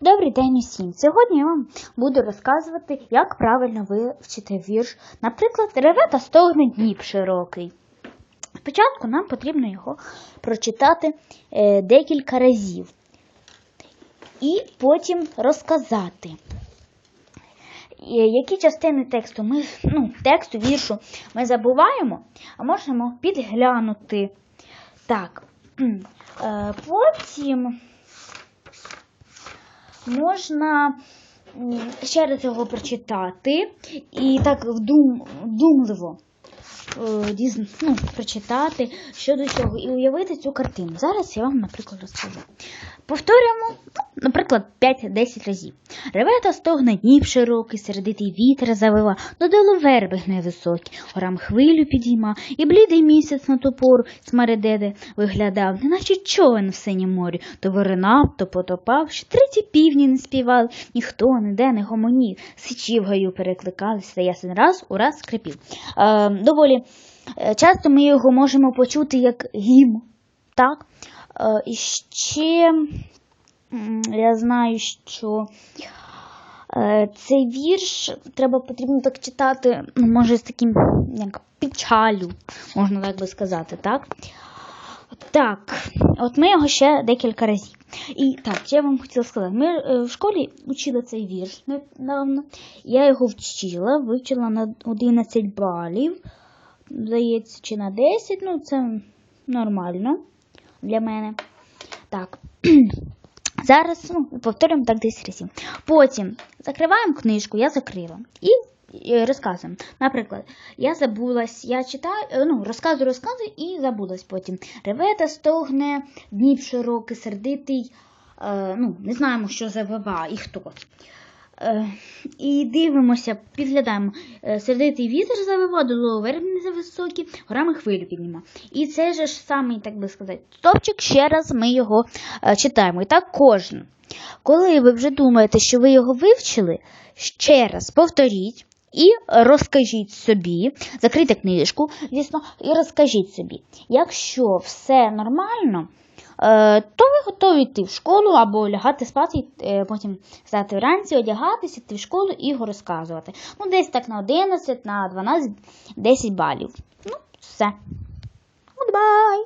Добрий день усім! Сьогодні я вам буду розказувати, як правильно вивчити вірш. Наприклад, реве та стогне Дніп широкий. Спочатку нам потрібно його прочитати е, декілька разів і потім розказати. Е, Які частини тексту ми, ну, тексту віршу ми забуваємо, а можемо підглянути. Так, е, потім можна ще раз його прочитати. І так вдум, вдумливо дізн- ну, прочитати щодо цього і уявити цю картину. Зараз я вам, наприклад, розкажу. Повторюємо, ну, наприклад, 5-10 разів. Реве та стогне Дніп широкий, сердитий вітер завива, додолу верби гне високі, горам хвилю підійма, і блідий місяць на ту пору смередеде виглядав, неначе човен в синім морі, то виринав, то потопав, що треті півні не співали, ніхто ніде не гомонів, сичі в гаю перекликались, та ясен раз у раз скрипів. Е, доволі е, часто ми його можемо почути як гімн, так? Е, і ще я знаю, що е, цей вірш треба потрібно так читати, ну, може, з таким як печалю, можна так би сказати, так? Так, от ми його ще декілька разів. І так, що я вам хотіла сказати. Ми в школі вчили цей вірш недавно. Я його вчила, вивчила на 11 балів. Здається, чи на 10, ну це нормально для мене. Так. Зараз ну, повторюємо так 10 разів. Потім закриваємо книжку, я закрила. І розказуємо. Наприклад, я забулась, я читаю, е, ну, розказую, розказую і забулась потім. Реве та стогне, днів широкий, сердитий, е, ну, не знаємо, що завива і хто. Е, і дивимося, підглядаємо. Е, сердитий вітер завива, долу вербні зависокі, горами хвилю підніма. І цей ж самий, так би сказати, стопчик, ще раз ми його е, читаємо. І так кожен. Коли ви вже думаєте, що ви його вивчили, ще раз повторіть і розкажіть собі, закрийте книжку, звісно, і розкажіть собі. Якщо все нормально, то ви готові йти в школу або лягати спати, е, потім стати вранці, одягатися, йти в школу і його розказувати. Ну, десь так на 11, на 12, 10 балів. Ну, все. Goodbye!